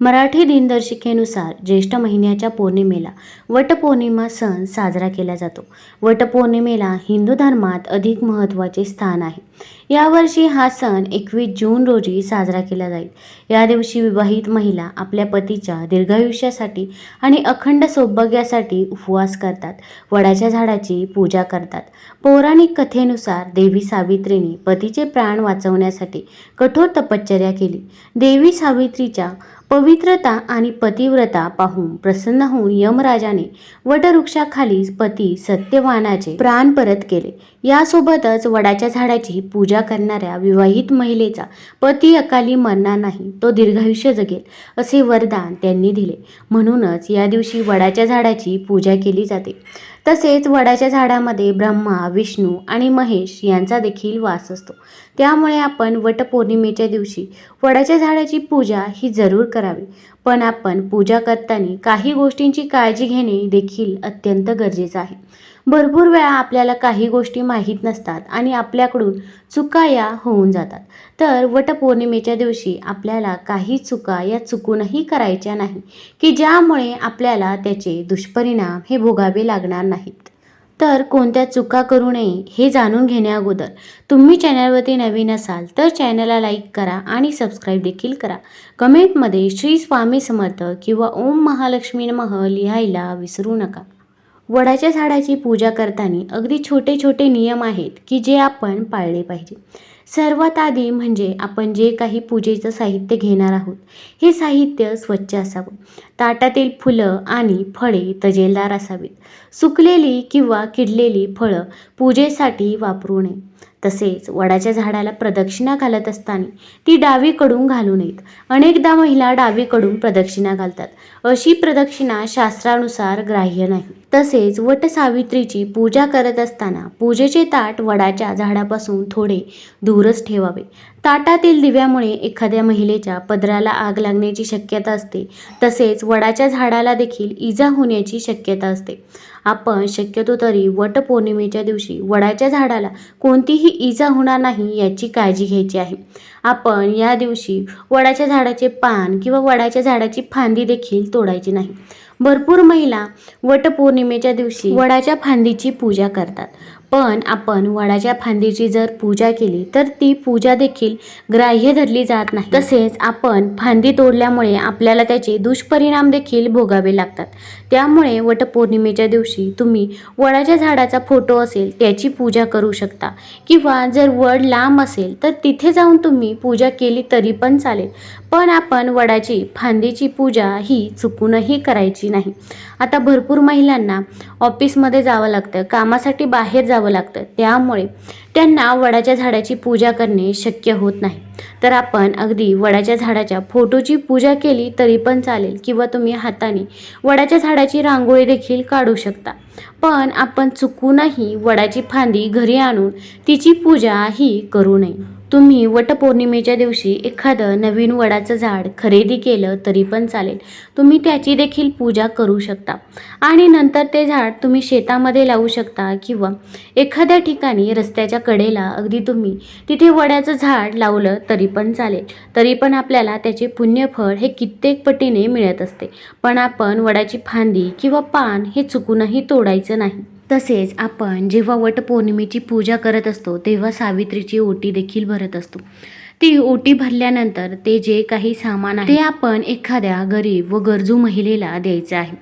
मराठी दिनदर्शिकेनुसार ज्येष्ठ महिन्याच्या पौर्णिमेला वटपौर्णिमा सण साजरा केला जातो. वटपौर्णिमेला हिंदू धर्मात अधिक महत्त्वाचे स्थान आहे. यावर्षी हा सण एकवीस जून रोजी साजरा केला जाईल. या दिवशी विवाहित महिला आपल्या पतीच्या दीर्घायुष्यासाठी आणि अखंड सौभाग्यासाठी उपवास करतात. वडाच्या झाडाची पूजा करतात. पौराणिक कथेनुसार देवी सावित्रीने पतीचे प्राण वाचवण्यासाठी कठोर तपश्चर्या केली. देवी सावित्रीच्या पवित्रता आणि पतिव्रता पाहून प्रसन्न होऊन यमराजाने वटवृक्षाखाली पती सत्यवानाचे प्राण परत केले. यासोबतच वडाच्या झाडाची पूजा करणाऱ्या विवाहित महिलेचा पती अकाली मरणार नाही तो दीर्घायुष्य जगेल असे वरदान त्यांनी दिले. म्हणूनच या दिवशी वडाच्या झाडाची पूजा केली जाते. तसेच वडाच्या झाडामध्ये ब्रह्मा विष्णू आणि महेश यांचा देखील वास असतो. त्यामुळे आपण वटपौर्णिमेच्या दिवशी वडाच्या झाडाची पूजा ही जरूर करावी. पण आपण पूजा करताना काही गोष्टींची काळजी घेणे देखील अत्यंत गरजेचं आहे. भरपूर वेळा आपल्याला काही गोष्टी माहीत नसतात आणि आपल्याकडून चुका या होऊन जातात. तर वटपौर्णिमेच्या दिवशी आपल्याला काही चुका या चुकूनही करायच्या नाही की ज्यामुळे आपल्याला त्याचे दुष्परिणाम हे भोगावे लागणार नाहीत. तर कोणत्या चुका करू नये हे जाणून घेण्याअगोदर तुम्ही चॅनलवरती नवीन असाल तर चॅनलला लाईक करा आणि सबस्क्राईब देखील करा. कमेंटमध्ये श्री स्वामी समर्थ किंवा ओम महालक्ष्मी नमः लिहायला विसरू नका. वडाच्या झाडाची पूजा करताना अगदी छोटे छोटे नियम आहेत की जे आपण पाळले पाहिजे. सर्वात आधी म्हणजे आपण जे काही पूजेचं साहित्य घेणार आहोत हे साहित्य स्वच्छ असावं. ताटातील फुलं आणि फळे तजेलदार असावीत. सुकलेली किंवा किडलेली फळं पूजेसाठी वापरू नये. तसेच वडाच्या झाडाला प्रदक्षिणा घालत असताना ती डावीकडून घालू नयेत. अनेकदा महिला डावीकडून प्रदक्षिणा घालतात. अशी प्रदक्षिणा शास्त्रानुसार ग्राह्य नाही. तसेच वट सावित्रीची पूजा करत असताना पूजेचे ताट वडाच्या झाडापासून थोडे दूरच ठेवावे. ताटातील दिव्यामुळे एखाद्या महिलेच्या पदराला आग लागण्याची शक्यता असते. तसेच वडाच्या झाडाला देखील इजा होण्याची शक्यता असते. आपण शक्यतो तरी वटपौर्णिमेच्या दिवशी वडाच्या झाडाला कोणतीही इजा होणार नाही याची काळजी घ्यायची आहे. आपण या दिवशी वडाच्या झाडाचे पान किंवा वडाच्या झाडाची फांदी देखील तोडायची नाही. भरपूर महिला वटपौर्णिमेच्या दिवशी वडाच्या फांदीची पूजा करतात. पण आपण वडाच्या फांदीची जर पूजा केली तर ती पूजा देखील ग्राह्य धरली जात नाही. तसेच आपण फांदी तोडल्यामुळे आपल्याला त्याचे दुष्परिणाम देखील भोगावे लागतात. त्यामुळे वटपौर्णिमेच्या दिवशी तुम्ही वडाच्या झाडाचा फोटो असेल त्याची पूजा करू शकता. किंवा जर वड लांब असेल तर तिथे जाऊन तुम्ही पूजा केली तरी पण चालेल. पण आपण वडाची फांदीची पूजा ही चुकूनही करायची नाही. आता भरपूर महिलांना ऑफिसमध्ये जावं लागतं कामासाठी बाहेर जावं लागतं. त्यामुळे त्यांना वडाच्या झाडाची पूजा करणे शक्य होत नाही. तर आपण अगदी वडाच्या झाडाच्या फोटोची पूजा केली तरी पण चालेल किंवा तुम्ही हाताने वडाच्या झाडाची रांगोळी देखील काढू शकता. पण आपण चुकूनही वडाची फांदी घरी आणून तिची पूजा ही करू नये. तुम्ही वटपौर्णिमेच्या दिवशी एखादं नवीन वडाचं झाड खरेदी केलं तरी पण चालेल. तुम्ही त्याची देखील पूजा करू शकता. आणि नंतर ते झाड तुम्ही शेतामध्ये लावू शकता किंवा एखाद्या ठिकाणी रस्त्याच्या कडेला अगदी तुम्ही तिथे वड्याचं झाड लावलं तरी पण चालेल. तरी पण आपल्याला त्याचे पुण्यफळ हे कित्येक पटीने मिळत असते. पण आपण वडाची फांदी किंवा पान हे चुकूनही तोडायचं नाही. तसेच आपण जेव्हा वटपौर्णिमेची पूजा करत असतो तेव्हा सावित्रीची ओटी देखील भरत असतो. ती ओटी भरल्यानंतर ते जे काही सामान आहे ते आपण एखाद्या गरीब व गरजू महिलेला द्यायचं आहे.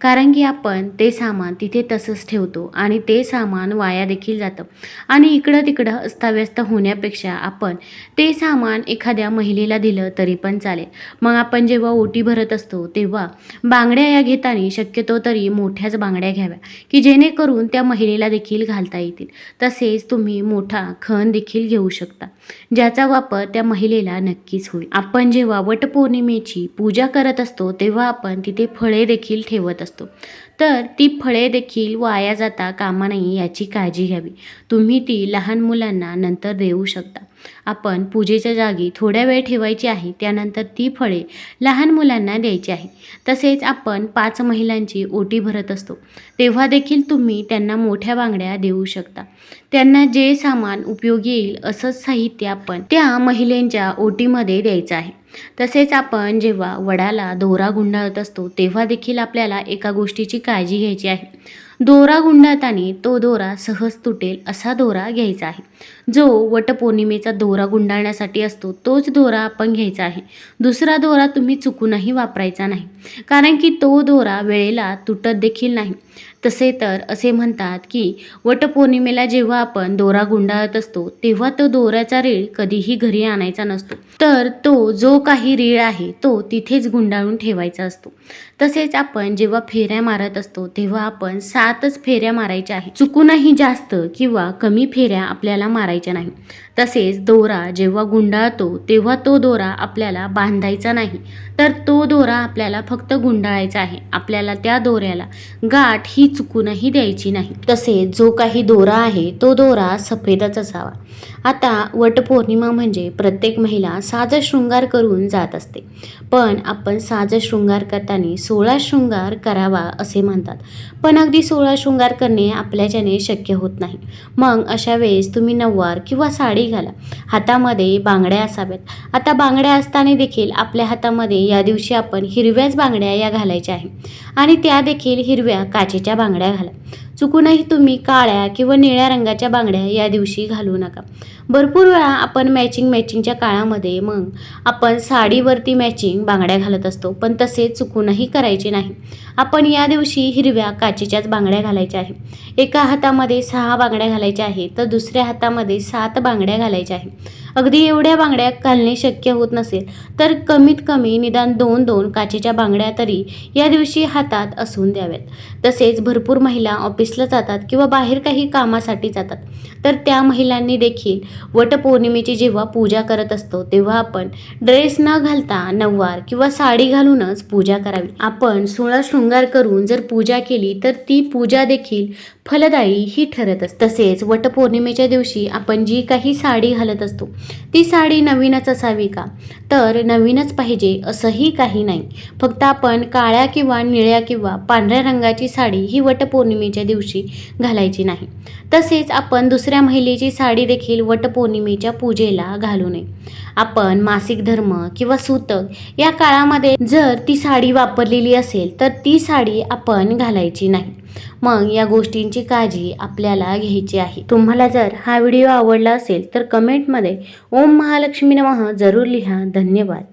कारण की आपण ते सामान तिथे तसंच ठेवतो आणि ते सामान वाया देखील जातं. आणि इकडं तिकडं अस्ताव्यस्त होण्यापेक्षा आपण ते सामान एखाद्या महिलेला दिलं तरी पण चालेल. मग आपण जेव्हा ओटी भरत असतो तेव्हा बांगड्या या घेताना शक्यतो तरी मोठ्याच बांगड्या घ्याव्या की जेणेकरून त्या महिलेला देखील घालता येतील. तसेच तुम्ही मोठा खण देखील घेऊ शकता ज्याचा वापर त्या महिलेला नक्कीच होईल. आपण जेव्हा वटपौर्णिमेची पूजा करत असतो तेव्हा आपण तिथे फळे देखील ठेवत असतो. तर ती फळे देखील वाया जाता कामा नाही याची काळजी घ्यावी. तुम्ही ती लहान मुलांना नंतर देऊ शकता. आपण पूजेच्या जागी थोड्या वेळ ठेवायची आहे त्यानंतर ती फळे लहान मुलांना द्यायची आहे. तसेच आपण पाच महिलांची ओटी भरत असतो. तेव्हा देखील तुम्ही त्यांना मोठ्या बांगड्या देऊ शकता. त्यांना जे सामान उपयोगी येईल असंच साहित्य आपण त्या महिलेंच्या ओटीमध्ये द्यायचं आहे. तसेच आपण जेव्हा वडाला दोरा गुंडाळत असतो तेव्हा देखील आपल्याला एका गोष्टीची काळजी घ्यायची आहे. दोरा गुंडाळताना तो दोरा सहज तुटेल असा दोरा घ्यायचा आहे. जो वटपौर्णिमेचा दोरा गुंडाळण्यासाठी असतो तोच दोरा आपण घ्यायचा आहे. दुसरा दोरा तुम्ही चुकूनही वापरायचा नाही. कारण की तो दोरा वेळेला तुटत देखील नाही. तसे तर असे म्हणतात की वटपौर्णिमेला जेव्हा आपण दोरा गुंडाळत असतो तेव्हा तो दोऱ्याचा रीळ कधीही घरी आणायचा नसतो. तर तो जो काही रीळ आहे तो तिथेच गुंडाळून ठेवायचा असतो. तसेच आपण जेव्हा फेऱ्या मारत असतो तेव्हा आपण सातच फेऱ्या मारायच्या आहे चुकूनही जास्त किंवा कमी फेऱ्या आपल्याला मारायच्या नाही तसेच दोरा जेव्हा गुंडाळतो तेव्हा तो दोरा आपल्याला बांधायचा नाही. तर तो दोरा आपल्याला फक्त गुंडाळायचा आहे. आपल्याला त्या दोऱ्याला गाठ ही चुकूनही द्यायची नाही. तसेच जो काही दोरा आहे तो दोरा सफेदच असावा. आता वटपौर्णिमा म्हणजे प्रत्येक महिला साज शृंगार करून जात असते. पण आपण साज शृंगार करताना सोळा शृंगार करावा असे म्हणतात. पण अगदी सोळा शृंगार करणे आपल्याच्याने शक्य होत नाही. मग अशा वेळेस तुम्ही नऊवार किंवा साडी घाला. हातामध्ये बांगड्या असाव्यात. आता बांगड्या असताना देखील आपल्या हातामध्ये या दिवशी आपण हिरव्याच बांगड्या या घालायच्या आहे आणि त्या देखील हिरव्या काचेच्या बांगड्या घाला. चुकूनही तुम्ही काळ्या किंवा निळ्या रंगाच्या बांगड्या या दिवशी घालू नका. भरपूर वेळा आपण मॅचिंग मॅचिंगच्या काळामध्ये मग आपण साडीवरती मॅचिंग बांगड्या घालत असतो पण तसे चुकूनही करायचे नाही. आपण या दिवशी हिरव्या काचेच्याच बांगड्या घालायच्या आहे. एका हातामध्ये सहा बांगड्या घालायच्या आहे तर दुसऱ्या हातामध्ये सात बांगड्या घालायच्या आहे. अगदी एवढ्या बांगड्या घालणे शक्य होत नसेल तर कमीत कमी निदान दोन दोन काचेच्या बांगड्या तरी या दिवशी हातात असून द्याव्यात. तसेच भरपूर महिला ऑफिसला जातात किंवा बाहेर काही कामासाठी जातात. तर त्या महिलांनी देखील वटपौर्णिमेची जेव्हा पूजा करत असतो तेव्हा आपण ड्रेस न घालता नऊवार किंवा साडी घालूनच पूजा करावी. आपण सोळा शृंगार करून जर पूजा केली तर ती पूजा देखील फलदायी ही ठरत असते तसेच वटपौर्णिमेच्या दिवशी आपण जी काही साडी घालत असतो ती साडी नवीनच असावी का? तर नवीनच पाहिजे असंही काही नाही. फक्त आपण काळ्या किंवा निळ्या किंवा पांढऱ्या रंगाची साडी ही वटपौर्णिमेच्या दिवशी घालायची नाही. तसेच आपण दुसऱ्या महिलेची साडी देखील वटपौर्णिमेच्या पूजेला घालू नये. आपण मासिक धर्म किंवा सूतक या काळामध्ये जर ती साडी वापरलेली असेल तर ती साडी आपण घालायची नाही. मग या गोष्टींची काळजी आपल्याला घ्यायची आहे. तुम्हाला जर हा व्हिडिओ आवडला असेल तर कमेंटमध्ये ओम महालक्ष्मी नमः जरूर लिहा. धन्यवाद.